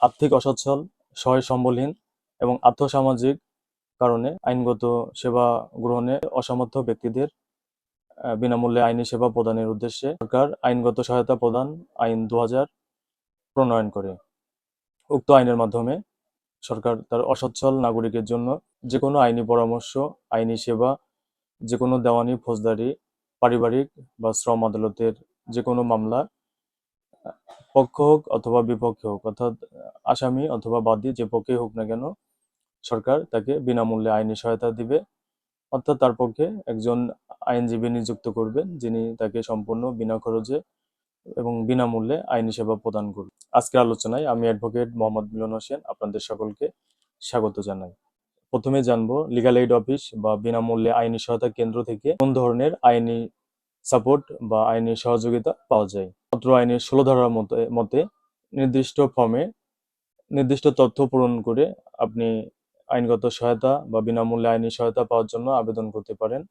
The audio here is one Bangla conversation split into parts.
আর্থিক অসচ্ছল, সহায় সম্বলহীন এবং আর্থসামাজিক কারণে আইনগত সেবা গ্রহণে অসমর্থ ব্যক্তিদের বিনামূল্যে আইনি সেবা প্রদানের উদ্দেশ্যে সরকার আইনগত সহায়তা প্রদান আইন দু হাজার প্রণয়ন করে। উক্ত আইনের মাধ্যমে সরকার তার অসচ্ছল নাগরিকের জন্য যে কোনো আইনি পরামর্শ, আইনি সেবা যে কোনো দেওয়ানি, ফৌজদারি, পারিবারিক বা শ্রম আদালতের যে কোনো মামলা পক্ষ হোক অথবা বিপক্ষে হোক, অর্থাৎ আসামি অথবা বাদী যে পক্ষে হোক না কেন, সরকার তাকে বিনামূল্যে আইনি সহায়তা দিবে। অর্থাৎ তার পক্ষে একজন আইনজীবী নিযুক্ত করবেন, যিনি তাকে সম্পূর্ণ বিনা খরচে এবং বিনামূল্যে আইনি সেবা প্রদান করবে। আজকের আলোচনায় আমি অ্যাডভোকেট মোহাম্মদ মিলন হোসেন আপনাদের সকলকে স্বাগত জানাই। প্রথমে জানব লিগাল এইড অফিস বা বিনামূল্যে আইনি সহায়তা কেন্দ্র থেকে কোন ধরনের আইনি সাপোর্ট বা আইনি সহযোগিতা পাওয়া যায়। পত্র আইনের ষোলো ধারার মতে মতে নির্দিষ্ট ফর্মে নির্দিষ্ট তথ্য পূরণ করে আপনি আইনগত সহায়তা বা বিনামূল্যে আইনি সহায়তা পাওয়ার জন্য আবেদন করতে পারেন।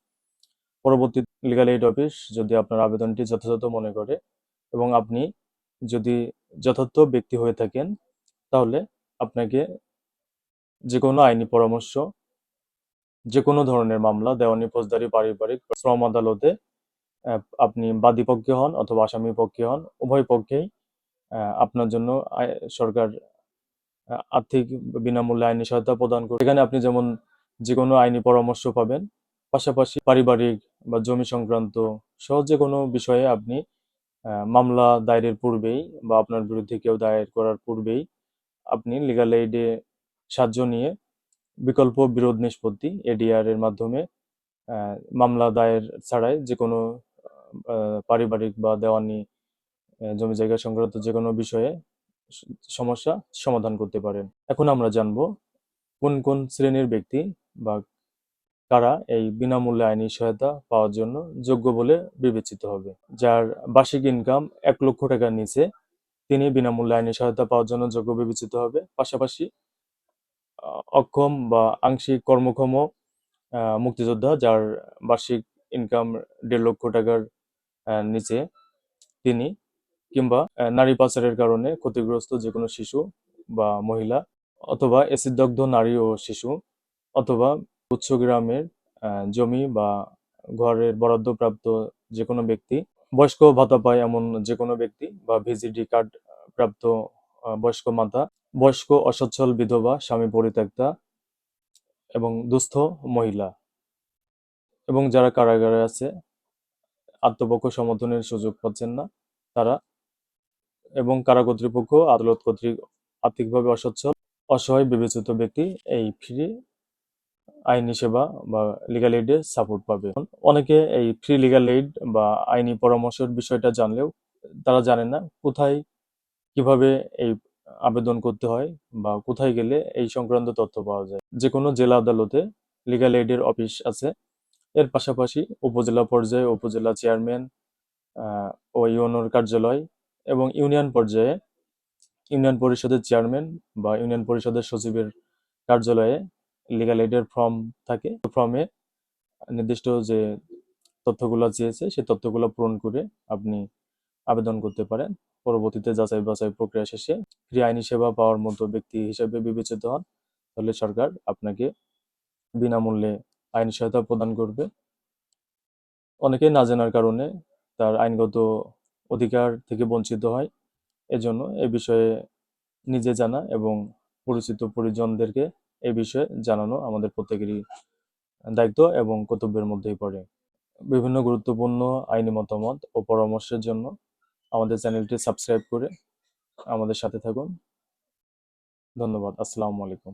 পরবর্তী লিগাল এইড অফিস যদি আপনার আবেদনটি যথাযথ মনে করে এবং আপনি যদি যথার্থ ব্যক্তি হয়ে থাকেন, তাহলে আপনাকে যে কোনো আইনি পরামর্শ যে কোনো ধরনের মামলা, দেওয়ানি ফৌজদারি, পারিবারিক শ্রম আদালতে আপনি বাদী পক্ষে হন অথবা আসামি পক্ষে হন, উভয় পক্ষেই আপনার জন্য সরকার আর্থিক বিনামূল্যে আইনি সহায়তা প্রদান করে। এখানে আপনি যেমন যে কোনো আইনি পরামর্শ পাবেন, পাশাপাশি পারিবারিক বা জমি সংক্রান্ত সহ যে কোনো বিষয়ে আপনি মামলা দায়েরের পূর্বেই বা আপনার বিরুদ্ধে কেউ দায়ের করার পূর্বেই আপনি লিগাল এইডে সাহায্য নিয়ে বিকল্প বিরোধ নিষ্পত্তি এডিআর এর মাধ্যমে মামলা দায়ের ছাড়াই যে কোনো পারিবারিক বা দেওয়ানি জমি জায়গা সংক্রান্ত যে কোনো বিষয়ে সমস্যা সমাধান করতে পারেন। এখন আমরা জানব কোন কোন শ্রেণির ব্যক্তি বা কারা এই বিনামূল্যে আইনি সহায়তা পাওয়ার জন্য যোগ্য বলে বিবেচিত হবে। যার বার্ষিক ইনকাম এক লক্ষ টাকার নিচে তিনি বিনামূল্যে আইনি সহায়তা পাওয়ার জন্য যোগ্য বিবেচিত হবে। পাশাপাশি অক্ষম বা আংশিক কর্মক্ষম মুক্তিযোদ্ধা যার বার্ষিক ইনকাম দেড় লক্ষ টাকার নিচে তিনি কিংবা নারী পাচারের কারণে ক্ষতিগ্রস্ত যে কোনো শিশু বা মহিলা অথবা এসিডদগ্ধ নারী ও শিশু অথবা উচ্চ গ্রামের জমি বা ঘরের বরাদ্দপ্রাপ্ত যে কোনো ব্যক্তি, বয়স্ক ভাতা পায় এমন যে কোনো ব্যক্তি বা ভিজিডি কার্ড প্রাপ্ত বয়স্ক মাতা, বয়স্ক অসচ্ছল বিধবা, স্বামী পরিত্যক্তা এবং দুস্থ মহিলা এবং যারা কারাগারে আছে আত্মপক্ষ সমর্থনের সুযোগ পাচ্ছেন না তারা এবং কারা কর্তৃপক্ষ আদালত কর্তৃক আর্থিকভাবে অসচ্ছল, অসহায়, বিবেচিত ব্যক্তি এই ফ্রি আইনি সেবা বা লিগাল এইডে সাপোর্ট পাবে। অনেকে এই ফ্রি লিগাল এইড বা আইনি পরামর্শের বিষয়টা জানলেও তারা জানে না কোথায় কীভাবে এই আবেদন করতে হয় বা কোথায় গেলে এই সংক্রান্ত তথ্য পাওয়া যায়। যে কোনো জেলা আদালতে লিগাল এইডের অফিস আছে। এর পাশাপাশি উপজেলা পর্যায়ে উপজেলা চেয়ারম্যান ও ইউনোর কার্যালয় এবং ইউনিয়ন পর্যায়ে ইউনিয়ন পরিষদের চেয়ারম্যান বা ইউনিয়ন পরিষদের সচিবের কার্যালয়ে লিগাল এইডের ফর্ম থাকে। ফর্মে নির্দিষ্ট যে তথ্যগুলো চেয়েছে সেই তথ্যগুলো পূরণ করে আপনি আবেদন করতে পারেন। পরবর্তীতে যাচাই বাছাই প্রক্রিয়া শেষে ফ্রি আইনি সেবা পাওয়ার মতো ব্যক্তি হিসেবে বিবেচিত হন, তাহলে সরকার আপনাকে বিনামূল্যে আইনি সহায়তা প্রদান করবে। অনেকে না জানার কারণে তার আইনগত অধিকার থেকে বঞ্চিত হয়। এজন্য এ বিষয়ে নিজে জানা এবং পরিচিত পরিজনদেরকে এ বিষয়ে জানানো আমাদের প্রত্যেকেরই দায়িত্ব এবং কর্তব্যের মধ্যেই পড়ে। বিভিন্ন গুরুত্বপূর্ণ আইনি মতামত ও পরামর্শের জন্য আমাদের চ্যানেলটি সাবস্ক্রাইব করে আমাদের সাথে থাকুন। ধন্যবাদ। আসসালামু আলাইকুম।